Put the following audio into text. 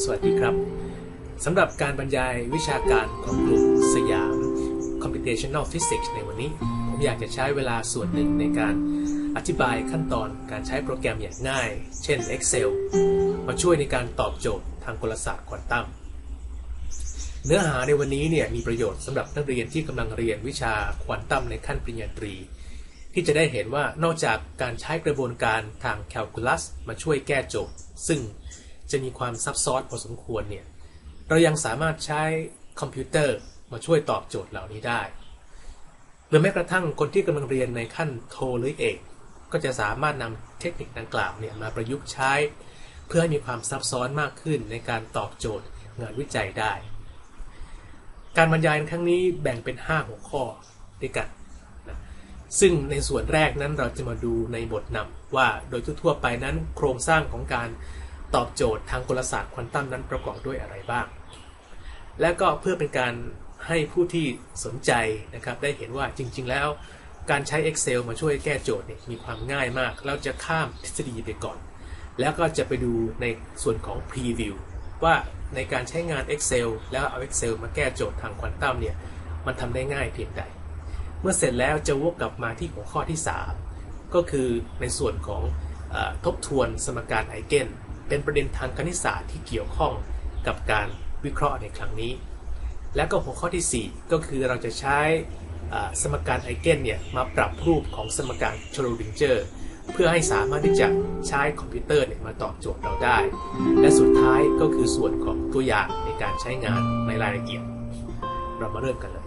สวัสดีครับสำหรับการบรรยายวิชาการของกลุ่มสยาม Computational Physics ในวันนี้ ผมอยากจะใช้เวลาส่วนหนึ่งในการอธิบายขั้นตอนการใช้โปรแกรมอย่างง่าย เช่น Excel มาช่วยในการตอบโจทย์ทางกลศาสตร์ควอนตัมเนื้อหาในวันนี้เนี่ยมีประโยชน์สำหรับนักเรียนที่กำลังเรียนวิชาควอนตัมในขั้นปริญญาตรี ที่จะได้เห็นว่านอกจากการใช้กระบวนการทางแคลคูลัสมาช่วยแก้โจทย์ ซึ่ง จะมีความซับซ้อนพอสมควรเนี่ยเรายังสามารถใช้คอมพิวเตอร์มาช่วยตอบโจทย์เหล่านี้ได้ หรือแม้กระทั่งคนที่กำลังเรียนในขั้นโทหรือเอกก็จะสามารถนำเทคนิคดังกล่าวเนี่ยมาประยุกต์ใช้ เพื่อให้มีความซับซ้อนมากขึ้นในการตอบโจทย์งานวิจัยได้ การบรรยายในครั้งนี้แบ่งเป็น 5 หัวข้อด้วยกันนะซึ่งในส่วนแรกนั้นเราจะมาดูในบทนำว่าโดยทั่วไปนั้นโครงสร้างของการ ตอบโจทย์ทางกลศาสตร์ควอนตัมนั้นประกอบด้วยอะไรบ้าง และก็เพื่อเป็นการให้ผู้ที่สนใจนะครับได้เห็นว่าจริง ๆ แล้ว การใช้ Excel มาช่วยแก้โจทย์เนี่ยมีความง่ายมาก เราจะข้ามทฤษฎีไปก่อน แล้วก็จะไปดูในส่วนของ Preview ว่าในการใช้งาน Excel แล้วเอา Excel มาแก้โจทย์ทางควอนตัมเนี่ยมันทำได้ง่ายเพียงใด เมื่อเสร็จแล้วจะวกกลับมาที่หัวข้อที่ 3 ก็คือในส่วนของอทบทวนสมการไอเกน เป็นประเด็นทางคณิตศาสตร์ที่เกี่ยวข้องกับการวิเคราะห์ในครั้งนี้ และก็หัวข้อที่ 4 ก็คือเราจะใช้สมการไอเกนเนี่ยมาปรับรูปของสมการชโรดิงเจอร์เพื่อให้สามารถที่จะใช้คอมพิวเตอร์เนี่ยมาตอบโจทย์เราได้ และสุดท้ายก็คือส่วนของตัวอย่างในการใช้งานในรายละเอียด เรามาเริ่มกันเลย